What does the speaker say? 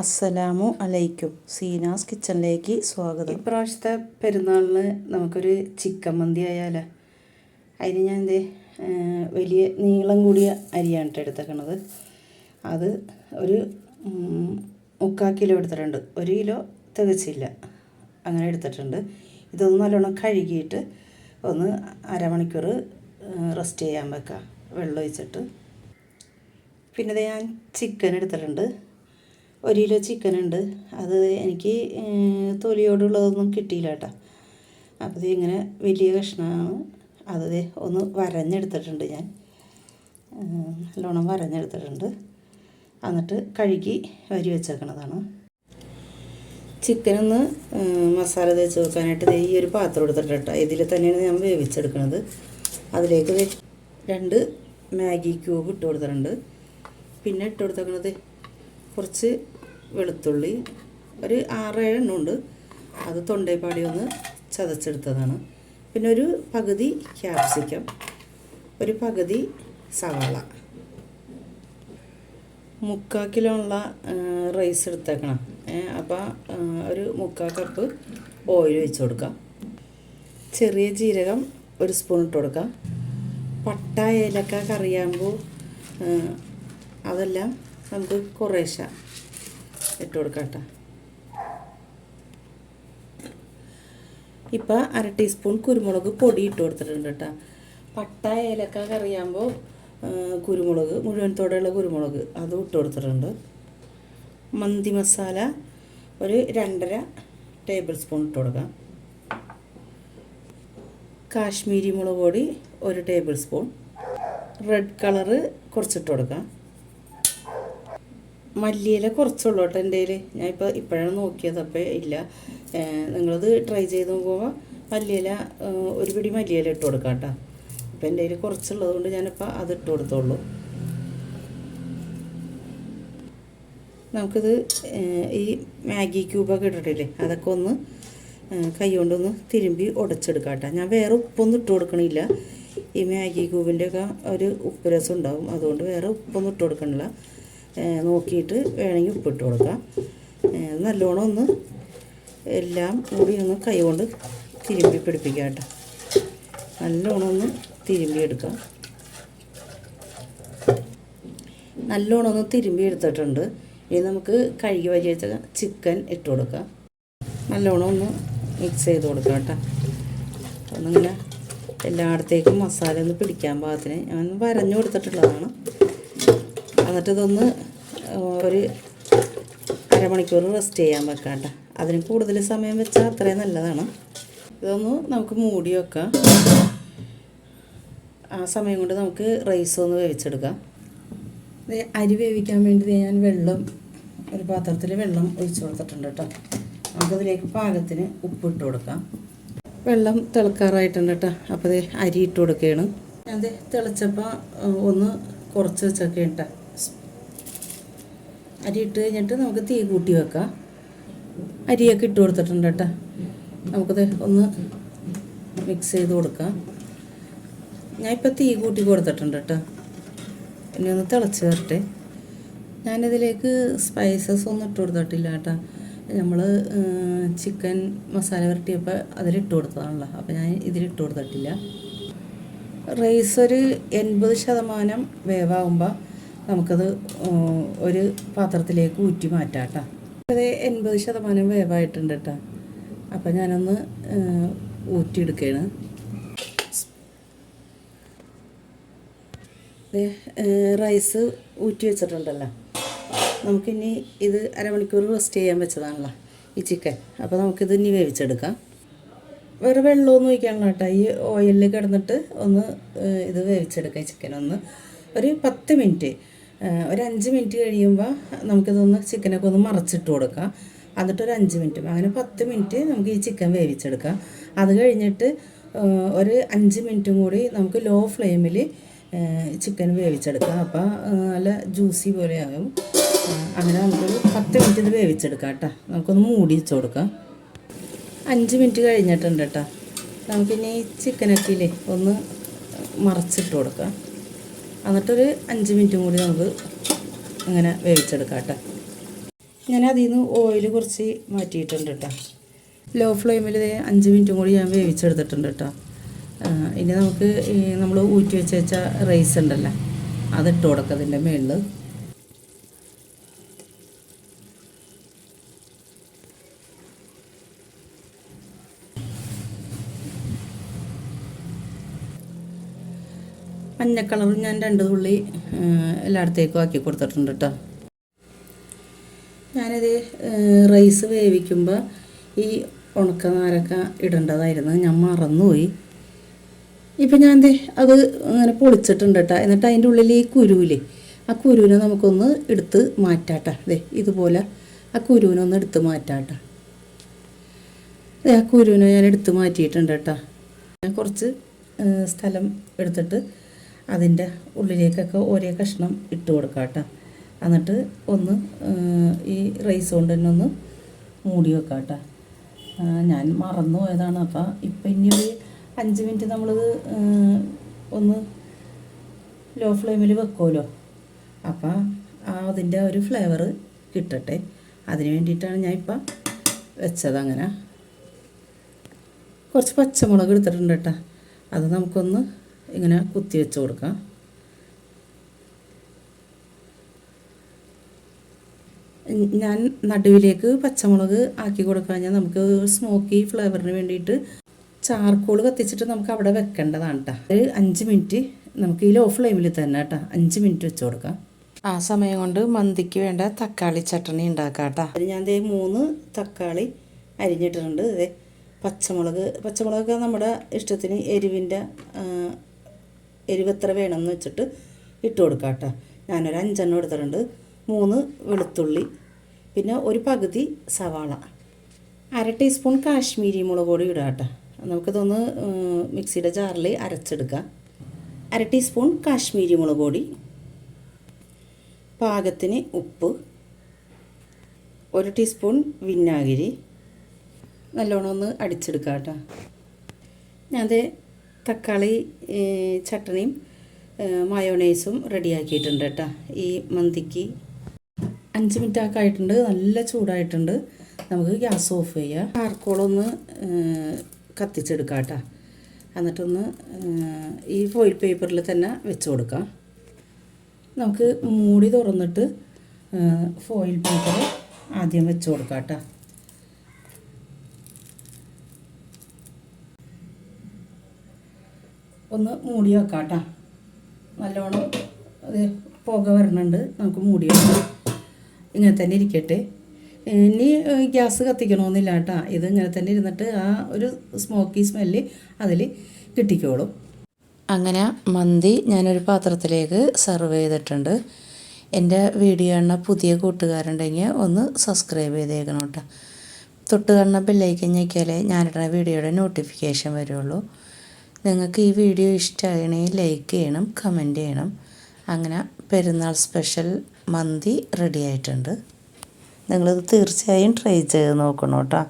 അസ്സലാമു അലൈക്കും. സീനാസ് കിച്ചണിലേക്ക് സ്വാഗതം. ഇപ്രാവശ്യത്തെ പെരുന്നാളിന് നമുക്കൊരു ചിക്കൻ മന്തി ആയാലോ? അതിന് ഞാൻ എന്തേ വലിയ നീളം കൂടിയ അരിയാണ് കേട്ടോ എടുത്തേക്കണത്. അത് ഒരു മുക്കാൽ കിലോ എടുത്തിട്ടുണ്ട്. ഒരു കിലോ തികച്ചില്ല. അങ്ങനെ എടുത്തിട്ടുണ്ട്. ഇതൊന്ന് നല്ലോണം കഴുകിയിട്ട് ഒന്ന് അരമണിക്കൂർ റെസ്റ്റ് ചെയ്യാൻ വെക്കാം. വെള്ളം ഒഴിച്ചിട്ട്. പിന്നെ ഞാൻ ചിക്കൻ എടുത്തിട്ടുണ്ട്. ഒരു കിലോ ചിക്കൻ ഉണ്ട്. അത് എനിക്ക് തൊലിയോടുള്ളതൊന്നും കിട്ടിയില്ല കേട്ടോ. അപ്പോൾ ഇത് ഇങ്ങനെ വലിയ കഷ്ണമാണ്. അത് ഒന്ന് വരഞ്ഞെടുത്തിട്ടുണ്ട് ഞാൻ. നല്ലോണം വരഞ്ഞെടുത്തിട്ടുണ്ട്. എന്നിട്ട് കഴുകി വരി വെച്ചേക്കണതാണ്. ചിക്കനൊന്ന് മസാല തേച്ച് വെക്കാനായിട്ട് ഈ ഒരു പാത്രം എടുത്തിട്ടുണ്ട് ഇതിൽ തന്നെയാണ് ഞാൻ വേവിച്ചെടുക്കുന്നത് അതിലേക്ക് രണ്ട് മാഗി ക്യൂബ് ഇട്ട് കൊടുത്തിട്ടുണ്ട്. പിന്നെ ഇട്ട് കൊടുത്തേക്കണത് കുറച്ച് വെളുത്തുള്ളി ഒരു ആറേഴ് എണ്ണം ഉണ്ട് അത് തൊണ്ടേപ്പാടി ഒന്ന് ചതച്ചെടുത്തതാണ്. പിന്നെ ഒരു പകുതി ക്യാപ്സിക്കം ഒരു പകുതി സവാള. മുക്കാൽ കിലോ ഉള്ള റൈസ് എടുത്തേക്കണം. അപ്പോൾ ഒരു മുക്കാൽ കപ്പ് ഓയിൽ വെച്ച് കൊടുക്കാം. ചെറിയ ജീരകം ഒരു സ്പൂൺ ഇട്ട് കൊടുക്കാം. പട്ട ഏലക്ക കറിയാകുമ്പോൾ അതെല്ലാം നമുക്ക് കുറേശ്ശ ഇട്ട് കൊടുക്കാം കേട്ടോ ഇപ്പം അര ടീസ്പൂൺ കുരുമുളക് പൊടി ഇട്ട് കൊടുത്തിട്ടുണ്ട് കേട്ടോ. പട്ട ഏലക്ക കറിയാകുമ്പോൾ കുരുമുളക് മുഴുവൻ തോടെയുള്ള കുരുമുളക് അതും ഇട്ട് കൊടുത്തിട്ടുണ്ട്. മന്തി മസാല ഒരു രണ്ടര ടേബിൾ സ്പൂൺ ഇട്ട് കൊടുക്കാം. കാശ്മീരി മുളക് പൊടി ഒരു ടേബിൾ സ്പൂൺ. റെഡ് കളറ് കുറച്ചിട്ട് കൊടുക്കാം. മല്ലിയില കുറച്ചുള്ളൂ കേട്ടോ എന്റെ കയ്യിൽ ഞാൻ ഇപ്പോഴാണ് നോക്കിയത് അപ്പോൾ ഇല്ല. നിങ്ങളത് ട്രൈ ചെയ്ത് നോക്കുമ്പോൾ മല്ലിയില ഒരു പിടി മല്ലിയില ഇട്ട് കൊടുക്കാം കേട്ടോ. അപ്പോൾ എന്റെ കയ്യിൽ കുറച്ചുള്ളത് കൊണ്ട് ഞാനിപ്പോൾ അത് ഇട്ട് കൊടുത്തോളൂ. നമുക്കിത് ഈ മാഗി ക്യൂബൊക്കെ ഇട്ടിട്ടില്ലേ അതൊക്കെ ഒന്ന് കൈ കൊണ്ടൊന്ന് തിരുമ്പി ഉടച്ചെടുക്കാം കേട്ടോ. ഞാൻ വേറെ ഉപ്പൊന്നും ഇട്ട് കൊടുക്കണില്ല. ഈ മാഗി ക്യൂബിന്റെ ഒക്കെ ഒരു ഉപ്പ് രസം ഉണ്ടാവും. അതുകൊണ്ട് വേറെ ഉപ്പൊന്നും ഇട്ട് കൊടുക്കണില്ല. നോക്കിയിട്ട് വേണമെങ്കിൽ ഉപ്പിട്ട് കൊടുക്കാം. നല്ലോണം ഒന്ന് എല്ലാം കൂടി ഒന്ന് കൈ കൊണ്ട് തിരുമ്പി പിടിപ്പിക്കാം കേട്ടോ. നല്ലോണം ഒന്ന് തിരുമ്പി എടുക്കാം. നല്ലോണം ഒന്ന് തിരുമ്പി എടുത്തിട്ടുണ്ട്. ഇനി നമുക്ക് കഴുകി വലിയ ചിക്കൻ ഇട്ട് കൊടുക്കാം. നല്ലോണം ഒന്ന് മിക്സ് ചെയ്ത് കൊടുക്കാം കേട്ടോ. ഒന്നിങ്ങനെ എല്ലായിടത്തേക്കും മസാല ഒന്ന് പിടിക്കാൻ പാകത്തിന്. ഞാൻ വരഞ്ഞു കൊടുത്തിട്ടുള്ളതാണ്. എന്നിട്ട് ഇതൊന്ന് ഒരു അരമണിക്കൂർ റെസ്റ്റ് ചെയ്യാൻ വെക്കാം കേട്ടോ അതിന് കൂടുതൽ സമയം വെച്ചാൽ അത്രയും നല്ലതാണ്. ഇതൊന്ന് നമുക്ക് മൂടി വെക്കാം. ആ സമയം കൊണ്ട് നമുക്ക് റൈസ് ഒന്ന് വേവിച്ചെടുക്കാം. അരി വേവിക്കാൻ വേണ്ടി ഞാൻ വെള്ളം ഒരു പാത്രത്തിൽ വെള്ളം ഒഴിച്ചു കൊടുത്തിട്ടുണ്ട് കേട്ടോ. നമുക്കതിലേക്ക് പാകത്തിന് ഉപ്പിട്ട് കൊടുക്കാം. വെള്ളം തിളക്കാറായിട്ടുണ്ട് കേട്ടോ. അപ്പോൾ അരി ഇട്ട് കൊടുക്കുകയാണ്. ഞാൻ തിളച്ചപ്പോൾ ഒന്ന് കുറച്ച് വെച്ചൊക്കെ കേട്ടോ. അരി ഇട്ട് കഴിഞ്ഞിട്ട് നമുക്ക് തീ കൂട്ടി വെക്കാം. അരിയൊക്കെ ഇട്ട് കൊടുത്തിട്ടുണ്ട് കേട്ടോ. നമുക്കത് ഒന്ന് മിക്സ് ചെയ്ത് കൊടുക്കാം. ഞാൻ ഇപ്പോൾ തീ കൂട്ടി കൊടുത്തിട്ടുണ്ട് കേട്ടോ. ഇനി ഒന്ന് തിളച്ച് വരട്ടെ. ഞാനിതിലേക്ക് സ്പൈസസ് ഒന്നും ഇട്ട് കൊടുത്തിട്ടില്ല കേട്ടോ. നമ്മൾ ചിക്കൻ മസാല വരട്ടിയപ്പോൾ അതിലിട്ട് കൊടുത്തതാണല്ലോ. അപ്പോൾ ഞാൻ ഇതിലിട്ട് കൊടുത്തിട്ടില്ല. റൈസ് ഒരു എൺപത് ശതമാനം വേവാകുമ്പോൾ നമുക്കത് ഒരു പാത്രത്തിലേക്ക് ഊറ്റി മാറ്റാം കേട്ടോ അത് എൺപത് ശതമാനം വേവായിട്ടുണ്ട് കേട്ടോ അപ്പം ഞാനൊന്ന് ഊറ്റിയെടുക്കുകയാണ് റൈസ് ഊറ്റി വെച്ചിട്ടുണ്ടല്ലോ. നമുക്കിനി ഇത് അരമണിക്കൂർ റെസ്റ്റ് ചെയ്യാൻ വെച്ചതാണല്ലോ ഈ ചിക്കൻ. അപ്പോൾ നമുക്കിത് ഇനി വേവിച്ചെടുക്കാം. വേറെ വെള്ളമൊന്നും ഒഴിക്കാനുള്ള കേട്ടോ ഈ ഓയിലിൽ കിടന്നിട്ട് ഒന്ന് ഇത് വേവിച്ചെടുക്കാം ചിക്കൻ ഒന്ന്. ഒരു പത്ത് മിനിറ്റ്. ഒരു അഞ്ച് മിനിറ്റ് കഴിയുമ്പോൾ നമുക്കിതൊന്ന് ചിക്കനൊക്കെ ഒന്ന് മറച്ചിട്ട് കൊടുക്കാം. എന്നിട്ട് ഒരു അഞ്ച് മിനിറ്റ് അങ്ങനെ പത്ത് മിനിറ്റ് നമുക്ക് ഈ ചിക്കൻ വേവിച്ചെടുക്കാം. അത് കഴിഞ്ഞിട്ട് ഒരു അഞ്ച് മിനിറ്റും കൂടി നമുക്ക് ലോ ഫ്ലെയിമിൽ ചിക്കൻ വേവിച്ചെടുക്കാം. അപ്പോൾ നല്ല ജ്യൂസി പോലെയാകും അങ്ങനെ നമുക്കൊരു പത്ത് മിനിറ്റ് ഇത് വേവിച്ചെടുക്കാം കേട്ടോ. നമുക്കൊന്ന് മൂടി വെച്ച് കൊടുക്കാം. അഞ്ച് മിനിറ്റ് കഴിഞ്ഞിട്ടുണ്ട് കേട്ടോ. നമുക്കിനി ചിക്കനൊക്കെ ഇല്ലേ ഒന്ന് മറച്ചിട്ട് കൊടുക്കാം. എന്നിട്ടൊരു അഞ്ച് മിനിറ്റും കൂടി നമുക്ക് ഇങ്ങനെ വേവിച്ചെടുക്കാം കേട്ടോ. ഞാൻ അതിൽ നിന്ന് ഓയിൽ കുറച്ച് മാറ്റിയിട്ടുണ്ട് കേട്ടോ. ലോ ഫ്ലെയിമിൽ അഞ്ച് മിനിറ്റും കൂടി ഞാൻ വേവിച്ചെടുത്തിട്ടുണ്ട് കേട്ടോ. ഇനി നമുക്ക് നമ്മൾ ഊറ്റി വെച്ച് വെച്ച റൈസ് ഉണ്ടല്ലോ അതിട്ട് കൊടുക്കാം അതിന്റെ മുകളിൽ മഞ്ഞ കളർ ഞാൻ രണ്ട് തുള്ളി എല്ലായിടത്തേക്കും ആക്കി കൊടുത്തിട്ടുണ്ട് കേട്ടോ ഞാനിത് റൈസ് വേവിക്കുമ്പോൾ ഈ ഉണക്ക നാരക്ക ഇടേണ്ടതായിരുന്നു. ഞാൻ മറന്നുപോയി. ഇപ്പം ഞാൻ ദേ അത് അങ്ങനെ പൊളിച്ചിട്ടുണ്ട് കേട്ടോ എന്നിട്ട് അതിന്റെ ഉള്ളിൽ ഈ കുരുവില്ലേ ആ കുരുവിനെ നമുക്കൊന്ന് എടുത്ത് മാറ്റാട്ടെ അതെ ഇതുപോലെ ആ കുരുവിനെ ഒന്ന് എടുത്ത് മാറ്റാട്ടെ അതെ ആ കുരുവിനെ ഞാൻ എടുത്ത് മാറ്റിയിട്ടുണ്ട് കേട്ടോ ഞാൻ കുറച്ച് സ്ഥലം എടുത്തിട്ട് അതിന്റെ ഉള്ളിലേക്കൊക്കെ ഒരേ കഷ്ണം ഇട്ട് കൊടുക്കാം കേട്ടോ. എന്നിട്ട് ഒന്ന് ഈ റൈസ് കൊണ്ട് തന്നെ ഒന്ന് മൂടി വെക്കാം കേട്ടോ. ഞാൻ മറന്നു പോയതാണ്. അപ്പോൾ ഇപ്പം ഇനി ഒരു അഞ്ച് മിനിറ്റ് നമ്മളിത് ഒന്ന് ലോ ഫ്ലെയിമിൽ വെക്കുമല്ലോ അപ്പോൾ അതിന്റെ ഒരു ഫ്ലേവർ കിട്ടട്ടെ. അതിന് വേണ്ടിയിട്ടാണ് ഞാൻ ഇപ്പം വെച്ചത് അങ്ങനെ. കുറച്ച് പച്ചമുളക് എടുത്തിട്ടുണ്ട് കേട്ടോ. അത് നമുക്കൊന്ന് ഇങ്ങനെ കുത്തി വെച്ച് കൊടുക്കാം. ഞാൻ നടുവിലേക്ക് പച്ചമുളക് ആക്കി കൊടുക്കാൻ ഞാൻ നമുക്ക് സ്മോക്കി ഫ്ലേവറിന് വേണ്ടിയിട്ട് ചാർക്കോൾ കത്തിച്ചിട്ട് നമുക്ക് അവിടെ വെക്കേണ്ടതാണ് കേട്ടോ ഒരു അഞ്ച് മിനിറ്റ് നമുക്ക് ഈ ലോ ഫ്ലെയിമിൽ തന്നെ കേട്ടോ അഞ്ച് മിനിറ്റ് വെച്ച് കൊടുക്കാം. ആ സമയം കൊണ്ട് മന്തിക്ക് വേണ്ട തക്കാളി ചട്ടണി ഉണ്ടാക്കാം കേട്ടോ ഞാൻ ദേ മൂന്ന് തക്കാളി അരിഞ്ഞിട്ടിട്ടുണ്ട്. ദേ പച്ചമുളക് പച്ചമുളകൊക്കെ നമ്മുടെ ഇഷ്ടത്തിന് എരിവിന്റെ എരിവ് എത്ര വേണമെന്ന് വെച്ചിട്ട് ഇട്ട് കൊടുക്കാം കേട്ടോ. ഞാനൊരു അഞ്ചെണ്ണം എടുത്തിട്ടുണ്ട്. മൂന്ന് വെളുത്തുള്ളി പിന്നെ ഒരു പകുതി സവാള. അര ടീസ്പൂൺ കാശ്മീരി മുളക് പൊടി ഇടുക കേട്ടോ. നമുക്കിതൊന്ന് മിക്സിയുടെ ജാറിൽ അരച്ചെടുക്കാം. അര ടീസ്പൂൺ കാശ്മീരി മുളക് പൊടി പാകത്തിന് ഉപ്പ് ഒരു ടീസ്പൂൺ വിനാഗിരി. നല്ലോണം ഒന്ന് അടിച്ചെടുക്കാം കേട്ടോ. ദേ തക്കാളി ചട്ടണിയും മയോണൈസും റെഡിയാക്കിയിട്ടുണ്ട് കേട്ടോ. ഈ മന്തിക്ക് അഞ്ച് മിനിറ്റ് ആയിട്ടുണ്ട്. നല്ല ചൂടായിട്ടുണ്ട്. നമുക്ക് ഗ്യാസ് ഓഫ് ചെയ്യാം. ചാർക്കോളൊന്ന് കത്തിച്ചെടുക്കാം കേട്ടോ. എന്നിട്ടൊന്ന് ഈ ഫോയിൽ പേപ്പറിൽ തന്നെ വെച്ച് കൊടുക്കാം. നമുക്ക് മൂടി തുറന്നിട്ട് ഫോയിൽ പേപ്പർ ആദ്യം വെച്ച് കൊടുക്കാം കേട്ടോ. ഒന്ന് മൂടി വെക്കാം കേട്ടോ നല്ലോണം അത് പുക വരണുണ്ട്. നമുക്ക് മൂടി വെക്കാം. ഇങ്ങനെ തന്നെ ഇരിക്കട്ടെ. ഇനി ഗ്യാസ് കത്തിക്കണമെന്നില്ല കേട്ടോ ഇത് ഇങ്ങനെ തന്നെ ഇരുന്നിട്ട് ആ ഒരു സ്മോക്കി സ്മെല്ല് അതിൽ കിട്ടിക്കോളും. അങ്ങനെ മന്തി ഞാനൊരു പാത്രത്തിലേക്ക് സെർവ് ചെയ്തിട്ടുണ്ട്. എന്റെ വീഡിയോ കാണുന്ന പുതിയ കൂട്ടുകാരുണ്ടെങ്കിൽ ഒന്ന് സബ്സ്ക്രൈബ് ചെയ്തേക്കണം കേട്ടോ. തൊട്ട് കാണുന്ന ബെല്ലൈക്കൻ ഞെക്കിയാലേ ഞാനിടുന്ന വീഡിയോയുടെ നോട്ടിഫിക്കേഷൻ വരുള്ളൂ. നിങ്ങൾക്ക് ഈ വീഡിയോ ഇഷ്ടമാകണമെങ്കിൽ ലൈക്ക് ചെയ്യണം കമന്റ് ചെയ്യണം. അങ്ങനെ പെരുന്നാൾ സ്പെഷ്യൽ മന്തി റെഡി ആയിട്ടുണ്ട്. നിങ്ങളിത് തീർച്ചയായും ട്രൈ ചെയ്ത് നോക്കണം കേട്ടോ.